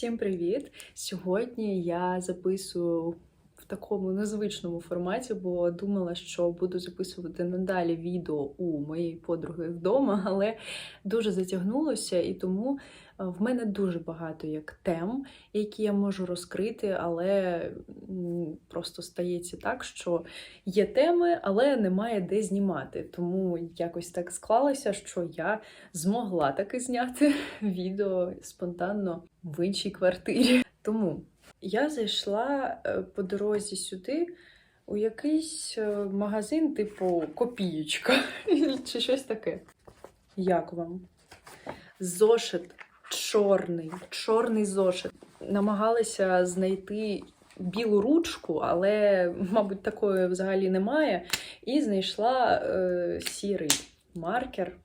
Всім привіт! Сьогодні я записую в такому незвичному форматі, бо думала, що буду записувати надалі відео у моєї подруги вдома, але дуже затягнулося, і тому в мене дуже багато як тем, які я можу розкрити, але просто стається так, що є теми, але немає де знімати. Тому якось так склалося, що я змогла таки зняти відео спонтанно в іншій квартирі. Тому я зайшла е, по дорозі сюди у якийсь е, магазин, типу копієчка чи щось таке. Як вам? Зошит чорний, чорний зошит. Намагалася знайти білу ручку, але, мабуть, такої взагалі немає. І знайшла е, сірий маркер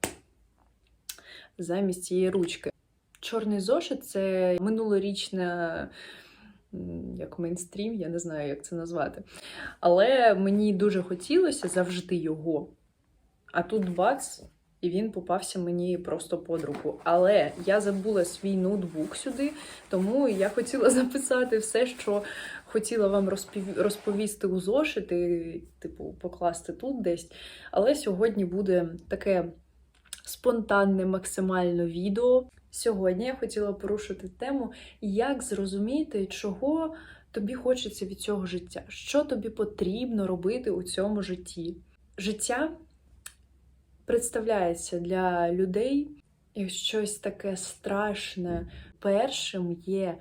замість цієї ручки. Чорний зошит це минулорічна. Як мейнстрім, я не знаю, як це назвати. Але мені дуже хотілося завжди його. А тут бац, і він попався мені просто під руку. Але я забула свій ноутбук сюди, тому я хотіла записати все, що хотіла вам розповісти у зошити, типу, покласти тут десь. Але сьогодні буде таке спонтанне максимально відео. Сьогодні я хотіла порушити тему, як зрозуміти, чого тобі хочеться від цього життя, що тобі потрібно робити у цьому житті. Життя представляється для людей як щось таке страшне. Першим є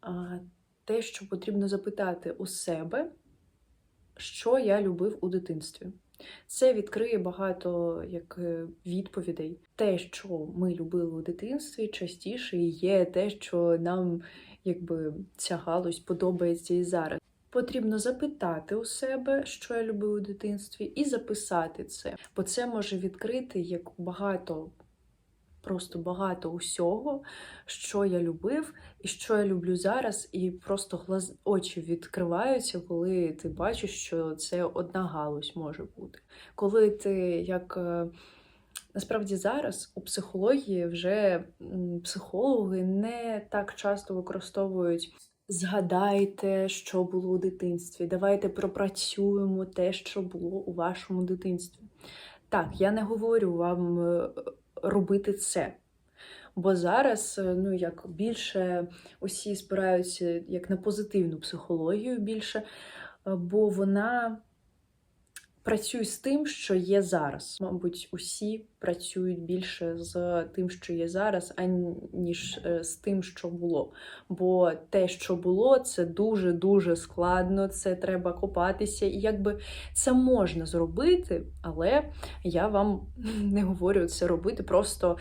а, те, що потрібно запитати у себе, що я любив у дитинстві. Це відкриє багато як е, відповідей. Те, що ми любили у дитинстві, частіше є те, що нам якби ця подобається і зараз. Потрібно запитати у себе, що я любив у дитинстві, і записати це, бо це може відкрити як багато, просто багато усього, що я любив і що я люблю зараз, і просто глаз очі відкриваються, коли ти бачиш, що це одна галузь може бути. Коли ти як. е, Насправді зараз у психології вже психологи не так часто використовують згадайте, що було у дитинстві. Давайте пропрацюємо те, що було у вашому дитинстві. Так, я не говорю вам е, робити це. Бо зараз, е, ну як більше усі спираються як на позитивну психологію більше, е, бо вона працює з тим, що є зараз. Мабуть, усі працюють більше з тим, що є зараз, аніж е, з тим, що було. Бо те, що було, це дуже дуже складно, це треба копатися, і якби це можна зробити, але я вам не говорю це робити. Просто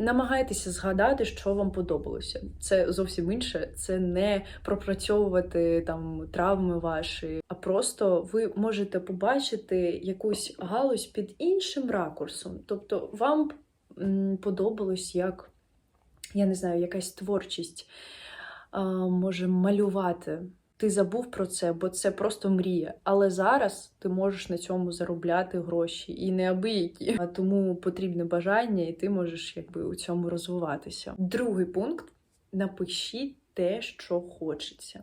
намагайтеся згадати, що вам подобалося. Це зовсім інше. Це не пропрацьовувати там травми ваші, а просто ви можете побачити якусь галузь під іншим ракурсом. Тобто, вам подобалось як, я не знаю, якась творчість, може малювати. Ти забув про це, бо це просто мрія. Але зараз ти можеш на цьому заробляти гроші і неабиякі. А Тому потрібне бажання, і ти можеш якби у цьому розвиватися. Другий пункт: напишіть те, що хочеться.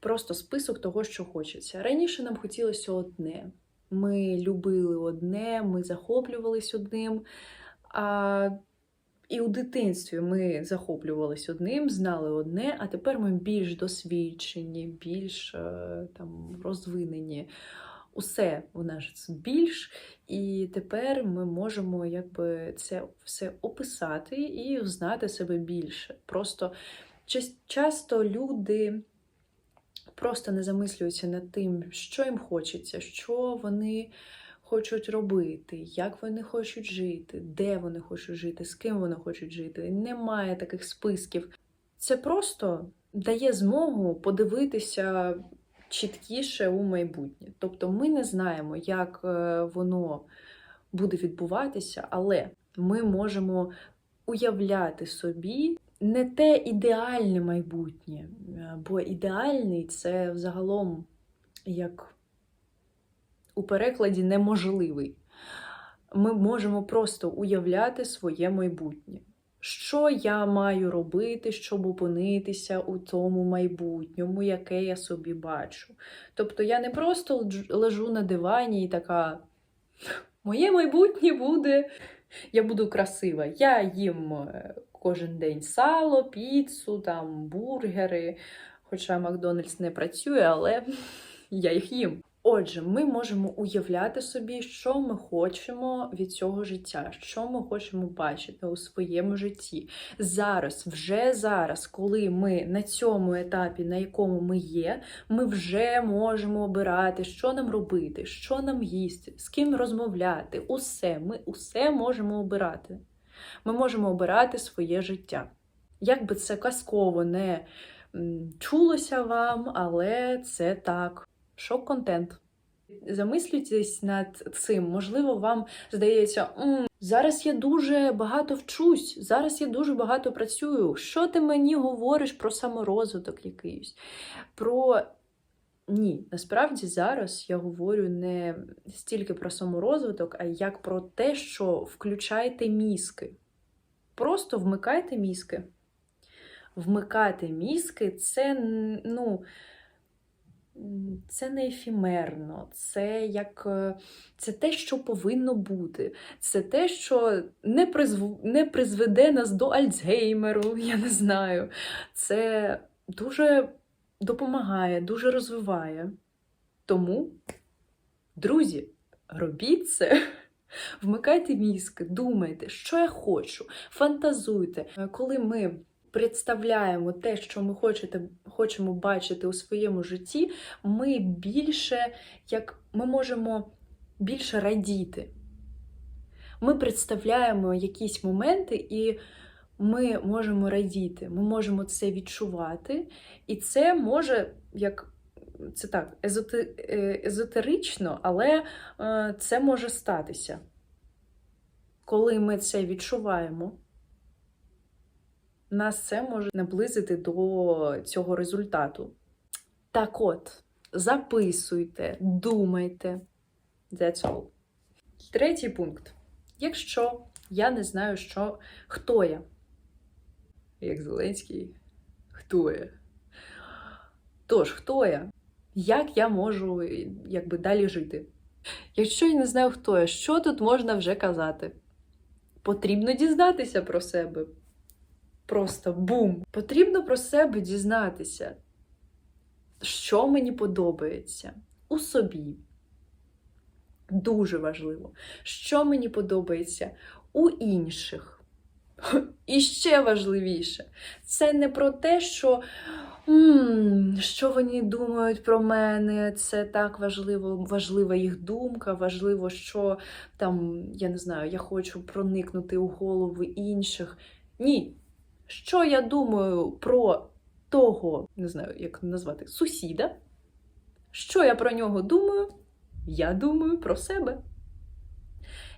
Просто список того, що хочеться. Раніше нам хотілося одне. Ми любили одне, ми захоплювались одним. А і у дитинстві ми захоплювалися одним, знали одне, а тепер ми більш досвідчені, більш е, там розвинені. Усе у нас більш, і тепер ми можемо якби це все описати і знати себе більше. Просто часто люди просто не замислюються над тим, що їм хочеться, що вони хочуть робити, як вони хочуть жити, де вони хочуть жити, з ким вони хочуть жити. Немає таких списків. Це просто дає змогу подивитися чіткіше у майбутнє. Тобто ми не знаємо, як е, воно буде відбуватися, але ми можемо уявляти собі не те ідеальне майбутнє, е, бо ідеальний це взагалом як у перекладі неможливий. Ми можемо просто уявляти своє майбутнє. Що я маю робити, щоб опинитися у тому майбутньому, яке я собі бачу? Тобто я не просто лежу на дивані і така. Моє майбутнє буде. Я буду красива. Я їм е, кожен день сало, піцу, там бургери. Хоча Макдональдс не працює, але я їх їм. Отже, ми можемо уявляти собі, що ми хочемо від цього життя, що ми хочемо бачити у своєму житті. Зараз, вже зараз, коли ми на цьому етапі, на якому ми є, ми вже можемо обирати, що нам робити, що нам їсти, з ким розмовляти. Усе, ми усе можемо обирати. Ми можемо обирати своє життя. Як би це казково не чулося вам, але це так. Шок-контент. Замислюйтесь над цим. Можливо, вам здається, «М, зараз я дуже багато вчусь, зараз я дуже багато працюю. Що ти мені говориш про саморозвиток якийсь? Про ні, насправді зараз я говорю не стільки про саморозвиток, а як про те, що включайте мізки. Просто вмикайте мізки. Вмикати мізки це ну. Це не ефімерно, це як е, це те, що повинно бути. Це те, що не, призв... не призведе нас до Альцгеймеру, я не знаю. Це дуже допомагає, дуже розвиває. Тому, друзі, робіть це. Вмикайте мізки, думайте, що я хочу, фантазуйте. Е, Коли ми представляємо те, що ми хочете, хочемо бачити у своєму житті, ми більше як ми можемо більше радіти. Ми представляємо якісь моменти, і ми можемо радіти, ми можемо це відчувати, і це може як. Це так, е, езотерично, але е, це може статися. Коли ми це відчуваємо, нас це може наблизити до цього результату. Так от, записуйте, думайте. That's all. Третій пункт. Якщо я не знаю, що, хто я, як Зеленський, хто я? Тож, хто я? Як я можу якби, далі жити? Якщо я не знаю, хто я, що тут можна вже казати? Потрібно дізнатися про себе. Просто бум! Потрібно про себе дізнатися, що мені подобається у собі. Дуже важливо, що мені подобається у інших. І ще важливіше, це не про те, що «М, що вони думають про мене, це так важливо, важлива їх думка, важливо, що там, я не знаю, я хочу проникнути у голови інших. Ні. Що я думаю про того, не знаю, як назвати, сусіда? Що я про нього думаю? Я думаю про себе.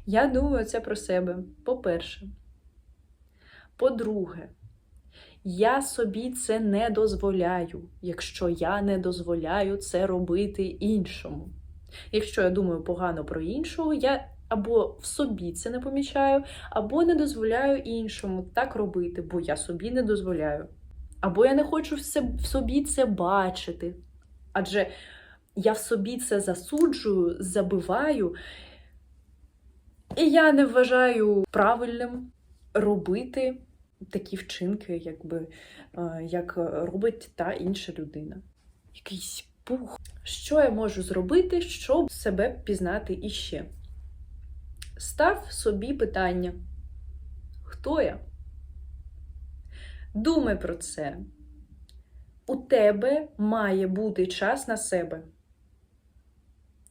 Я думаю це про себе, по-перше. По-друге, я собі це не дозволяю, якщо я не дозволяю це робити іншому. Якщо я думаю погано про іншого, я або в собі це не помічаю, або не дозволяю іншому так робити, бо я собі не дозволяю. Або я не хочу в собі це бачити. Адже я в собі це засуджую, забиваю, і я не вважаю правильним робити такі вчинки, якби, е, як робить та інша людина. Якийсь пух. Що я можу зробити, щоб себе пізнати іще? Став собі питання: хто я? Думай про це. У тебе має бути час на себе.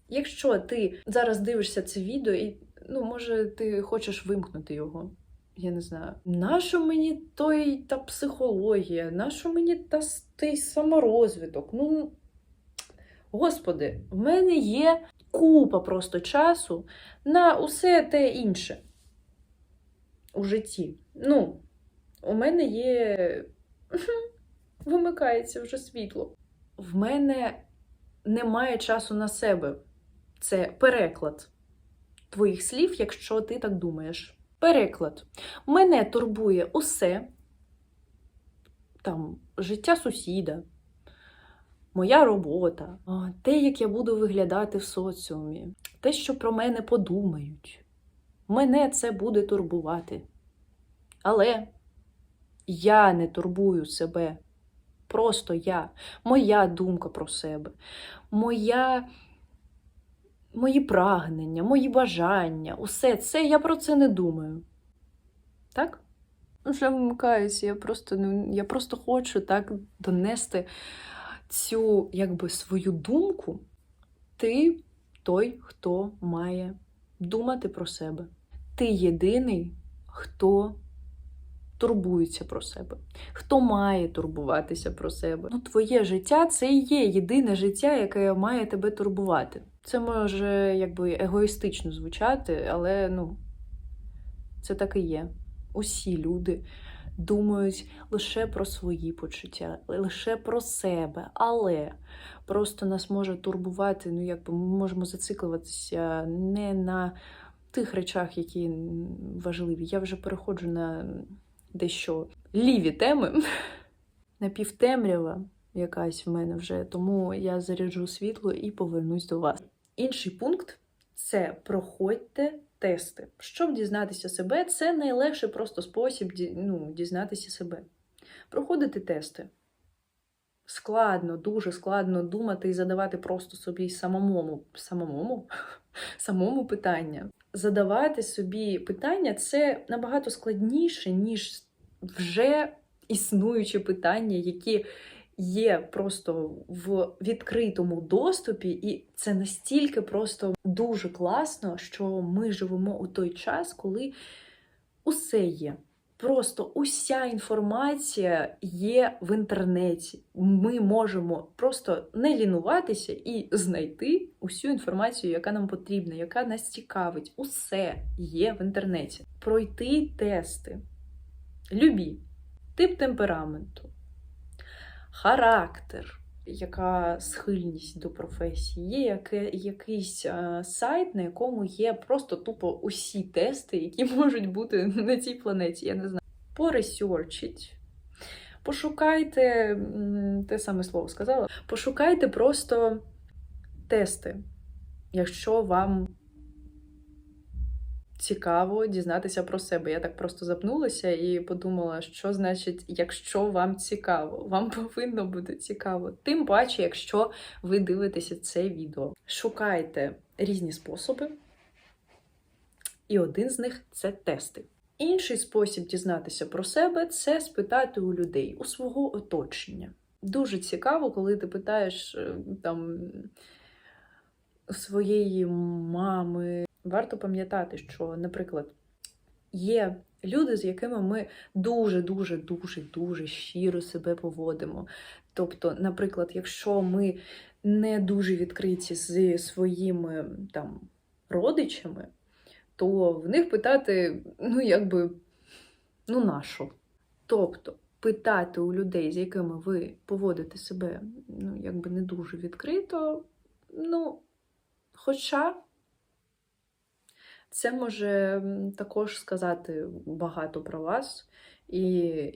Якщо ти зараз дивишся це відео, і ну, може, ти хочеш вимкнути його. Я не знаю. Нащо мені той та психологія? Нащо мені та той саморозвиток? Ну, господи, в мене є купа просто часу на усе те інше у житті. Ну, у мене є. Вимикається вже світло. В мене немає часу на себе. Це переклад твоїх слів, якщо ти так думаєш. Переклад. Мене турбує усе, там, життя сусіда, моя робота, те, як я буду виглядати в соціумі, те, що про мене подумають. Мене це буде турбувати. Але я не турбую себе. Просто я, моя думка про себе, моя, мої прагнення, мої бажання, усе це я про це не думаю. Так? Ну, Вже вимикаюся, я просто, я просто хочу так донести цю якби, свою думку. Ти той, хто має думати про себе. Ти єдиний, хто турбується про себе, хто має турбуватися про себе. Ну, твоє життя це і є єдине життя, яке має тебе турбувати. Це може якби егоїстично звучати, але ну, це так і є. Усі люди думають лише про свої почуття, лише про себе. Але просто нас може турбувати, ну якби ми можемо зациклюватися не на тих речах, які важливі. Я вже переходжу на дещо ліві теми, напівтемрява якась в мене вже, тому я заряджу світло і повернусь до вас. Інший пункт це проходьте тести. Щоб дізнатися себе, це найлегший просто спосіб ну, дізнатися себе. Проходити тести. Складно, дуже складно думати і задавати просто собі самому, самому, самому питання. Задавати собі питання це набагато складніше, ніж вже існуючі питання, які є просто в відкритому доступі, і це настільки просто дуже класно, що ми живемо у той час, коли усе є. Просто уся інформація є в інтернеті. Ми можемо просто не лінуватися і знайти усю інформацію, яка нам потрібна, яка нас цікавить. Усе є в інтернеті. Пройти тести. Любі, тип темпераменту, характер, яка схильність до професії. Є яке, якийсь е, сайт, на якому є просто тупо усі тести, які можуть бути на цій планеті. Я не знаю. Поресерчіть. Пошукайте, те саме слово сказала, пошукайте просто тести, якщо вам цікаво дізнатися про себе. Я так просто запнулася і подумала, що значить, якщо вам цікаво, вам повинно бути цікаво. Тим паче, якщо ви дивитеся це відео. Шукайте різні способи, і один з них це тести. Інший спосіб дізнатися про себе це спитати у людей, у свого оточення. Дуже цікаво, коли ти питаєш е, там своєї мами. Варто пам'ятати, що, наприклад, є люди, з якими ми дуже, дуже, дуже, дуже щиро себе поводимо. Тобто, наприклад, якщо ми не дуже відкриті зі своїми там родичами, то в них питати, ну, якби, ну, нащо? Тобто, питати у людей, з якими ви поводите себе, ну, якби не дуже відкрито, ну, хоча це може також сказати багато про вас, і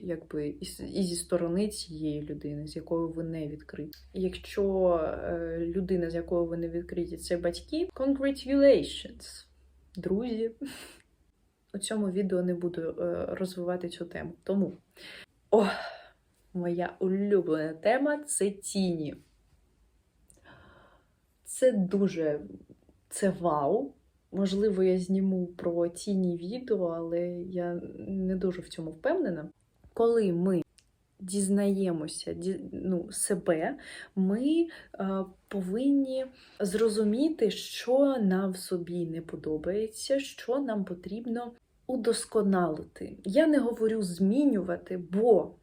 якби і, зі сторони цієї людини, з якою ви не відкриті. Якщо е, людина, з якою ви не відкриті, це батьки, congratulations, друзі. У цьому відео не буду е, розвивати цю тему. Тому о, моя улюблена тема це тіні. Це дуже це вау. Можливо, я зніму про тіні відео, але я не дуже в цьому впевнена. Коли ми дізнаємося ді- ну, себе, ми е, повинні зрозуміти, що нам собі не подобається, що нам потрібно удосконалити. Я не говорю змінювати, бо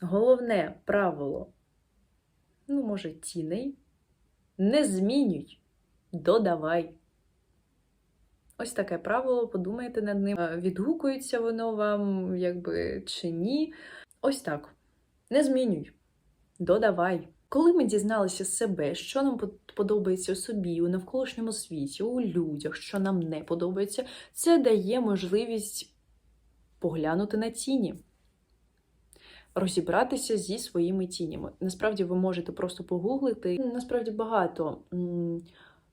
головне правило, ну, може, тіней, не змінюй, додавай. Ось таке правило, подумайте над ним. Е, Відгукується воно вам, якби чи ні. Ось так. Не змінюй. Додавай. Коли ми дізналися себе, що нам подобається у собі, у навколишньому світі, у людях, що нам не подобається, це дає можливість поглянути на тіні, розібратися зі своїми тінями. Насправді ви можете просто погуглити. Насправді багато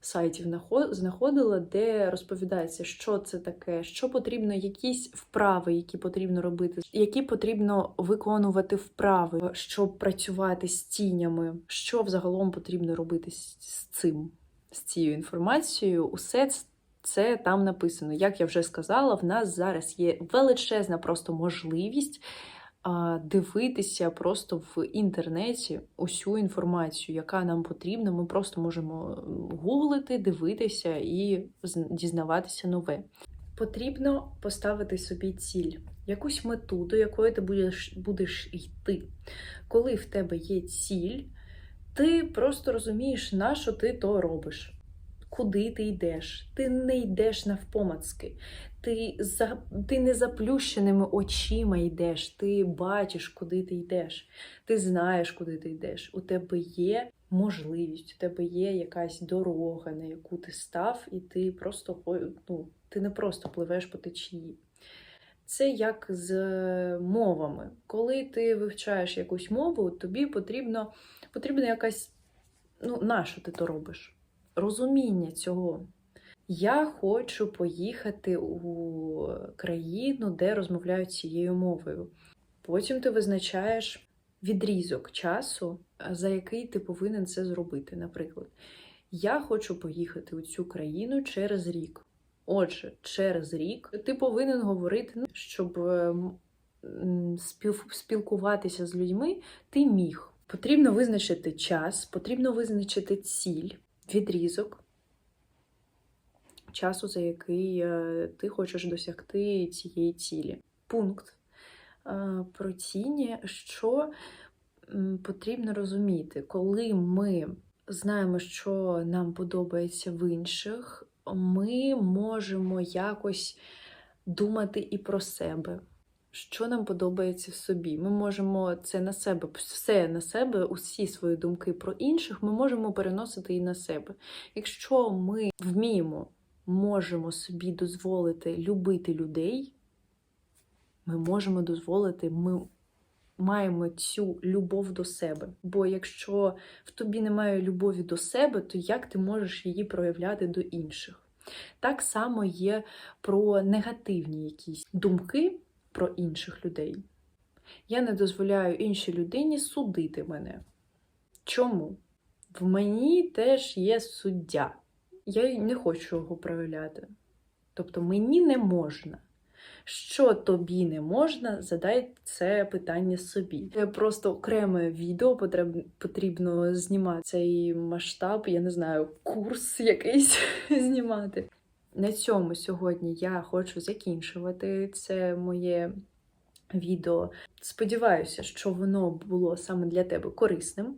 сайтів нахо- знаходила, де розповідається, що це таке, що потрібно, якісь вправи, які потрібно робити, які потрібно виконувати вправи, щоб працювати з тінями, що взагалом потрібно робити з цим, з цією інформацією. Усе ц- це там написано. Як я вже сказала, в нас зараз є величезна просто можливість дивитися просто в інтернеті усю інформацію, яка нам потрібна. Ми просто можемо гуглити, дивитися і дізнаватися нове. Потрібно поставити собі ціль, якусь мету, до якої ти будеш, будеш йти. Коли в тебе є ціль, ти просто розумієш, на що ти то робиш. Куди ти йдеш? Ти не йдеш навпомацки. Ти, за, ти не заплющеними очима йдеш, ти бачиш, куди ти йдеш. Ти знаєш, куди ти йдеш. У тебе є можливість, у тебе є якась дорога, на яку ти став, і ти просто ну, ти не просто пливеш по течії. Це як з мовами. Коли ти вивчаєш якусь мову, тобі потрібно, потрібна якась, ну, на що ти то робиш? Розуміння цього. Я хочу поїхати у країну, де розмовляють цією мовою. Потім ти визначаєш відрізок часу, за який ти повинен це зробити. Наприклад, я хочу поїхати у цю країну через рік. Отже, через рік ти повинен говорити, ну, щоб е, спілкуватися з людьми, ти міг. Потрібно визначити час, потрібно визначити ціль, відрізок часу, за який е, ти хочеш досягти цієї цілі. Пункт е, про тіні, що потрібно розуміти, коли ми знаємо, що нам подобається в інших, ми можемо якось думати і про себе. Що нам подобається в собі? Ми можемо це на себе, все на себе, усі свої думки про інших, ми можемо переносити і на себе. Якщо ми вміємо, можемо собі дозволити любити людей, ми можемо дозволити, ми маємо цю любов до себе. Бо якщо в тобі немає любові до себе, то як ти можеш її проявляти до інших? Так само є про негативні якісь думки про інших людей. Я не дозволяю іншій людині судити мене. Чому? В мені теж є суддя. Я не хочу його проявляти. Тобто мені не можна. Що тобі не можна, задай це питання собі. Це просто окреме відео потрібно, знімати цей масштаб, я не знаю, курс якийсь знімати. На цьому сьогодні я хочу закінчувати це моє відео. Сподіваюся, що воно було саме для тебе корисним.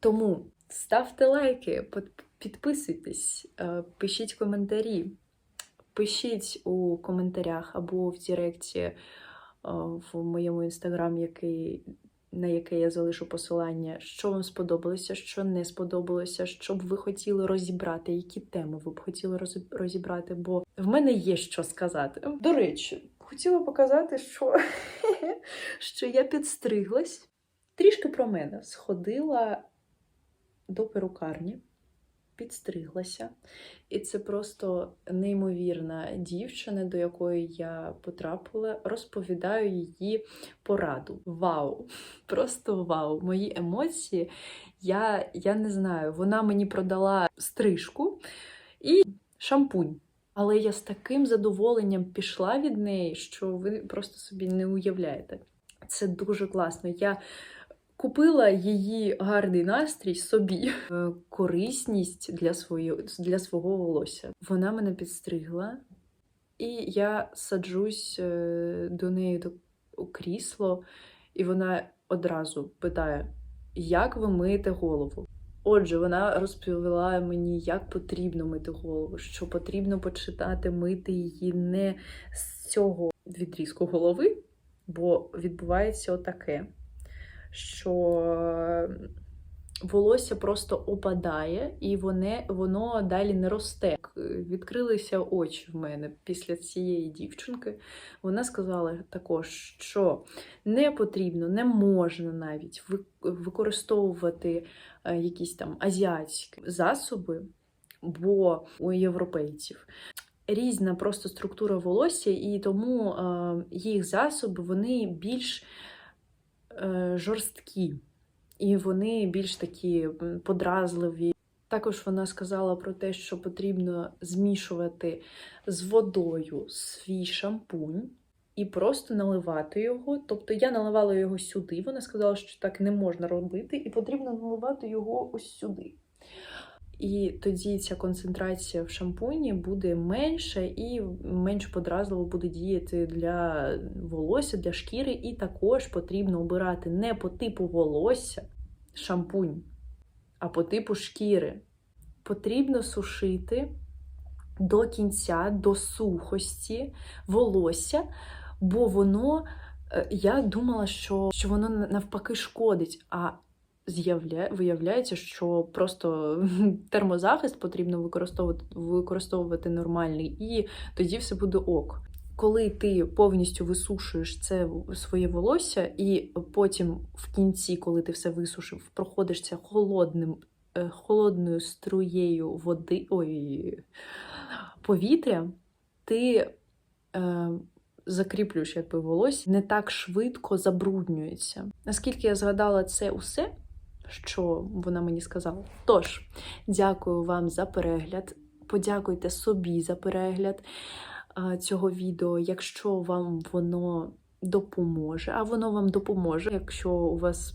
Тому ставте лайки, підписуйтесь, е, пишіть коментарі. Пишіть у коментарях або в Директі е, в моєму інстаграмі, який, на яке я залишу посилання, що вам сподобалося, що не сподобалося, що б ви хотіли розібрати, які теми ви б хотіли розібрати, бо в мене є що сказати. До речі, хотіла показати, що, що я підстриглась. Трішки про мене сходила до перукарні, підстриглася. І це просто неймовірна дівчина, до якої я потрапила. Розповідаю її пораду. Вау! Просто вау! Мої емоції. Я, я не знаю, вона мені продала стрижку і шампунь. Але я з таким задоволенням пішла від неї, що ви просто собі не уявляєте. Це дуже класно. Я купила її гарний настрій собі, е, корисність для, своє, для свого волосся. Вона мене підстригла, і я саджусь е, до неї у крісло, і вона одразу питає: як ви миєте голову? Отже, вона розповіла мені, як потрібно мити голову, що потрібно почитати мити її не з цього відрізку голови, бо відбувається отаке, що волосся просто опадає, і воно, воно далі не росте. Відкрилися очі в мене після цієї дівчинки. Вона сказала також, що не потрібно, не можна навіть використовувати е, якісь там азіатські засоби, бо у європейців різна просто структура волосся, і тому е, їх засоби вони більш е, жорсткі, і вони більш такі подразливі. Також вона сказала про те, що потрібно змішувати з водою свій шампунь і просто наливати його. Тобто я наливала його сюди. Вона сказала, що так не можна робити, і потрібно наливати його ось сюди. І тоді ця концентрація в шампуні буде менша і менш подразливо буде діяти для волосся, для шкіри. І також потрібно обирати не по типу волосся шампунь, а по типу шкіри. Потрібно сушити до кінця, до сухості волосся, бо воно, е, я думала, що, що воно навпаки шкодить. А. виявляється, що просто термозахист потрібно використовувати, використовувати нормальний, і тоді все буде ок. Коли ти повністю висушуєш це своє волосся, і потім в кінці, коли ти все висушив, проходишся холодним, е, холодною струєю води, ой, повітря, ти е, закріплюєш якби волосся, не так швидко забруднюється. Наскільки я згадала це усе, що вона мені сказала. Тож, дякую вам за перегляд. Подякуйте собі за перегляд цього відео, якщо вам воно допоможе, а воно вам допоможе, якщо у вас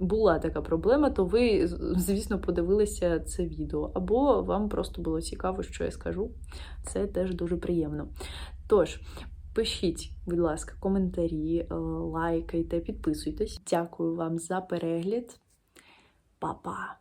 була така проблема, то ви, звісно, подивилися це відео, або вам просто було цікаво, що я скажу. Це теж дуже приємно. Тож, пишіть, будь ласка, коментарі, е, лайкайте, підписуйтесь. Дякую вам за перегляд. 爸爸